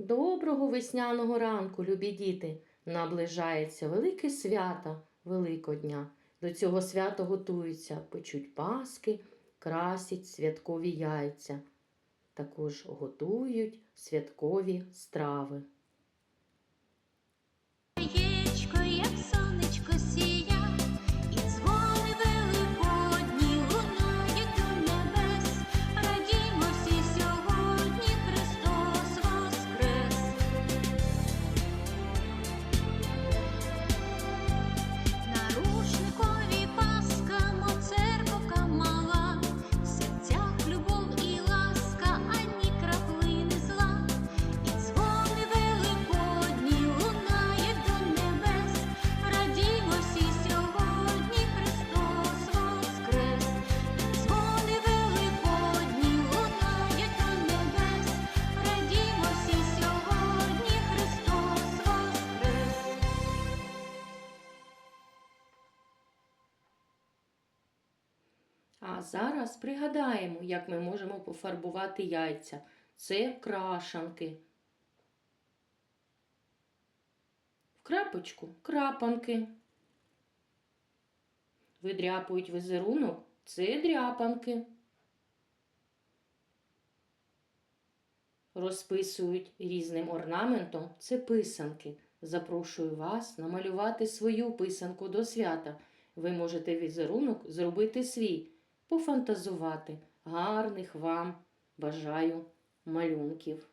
Доброго весняного ранку, любі діти! Наближається велике свято Великодня. До цього свята готуються, печуть паски, красять святкові яйця. Також готують святкові страви. Яєчко, як сонечко сія, А зараз пригадаємо, як ми можемо пофарбувати яйця. Це крашанки. В крапочку крапанки. Видряпують візерунок це дряпанки. Розписують різним орнаментом це писанки. Запрошую вас намалювати свою писанку до свята. Ви можете візерунок зробити свій, пофантазувати. Гарних вам бажаю малюнків.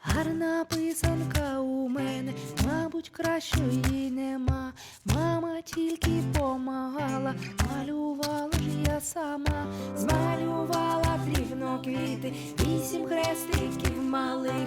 Гарна писанка у мене, мабуть, кращої нема. Тільки помагала, малювала ж я сама, змалювала дрібно квіти, вісім хрестиків малих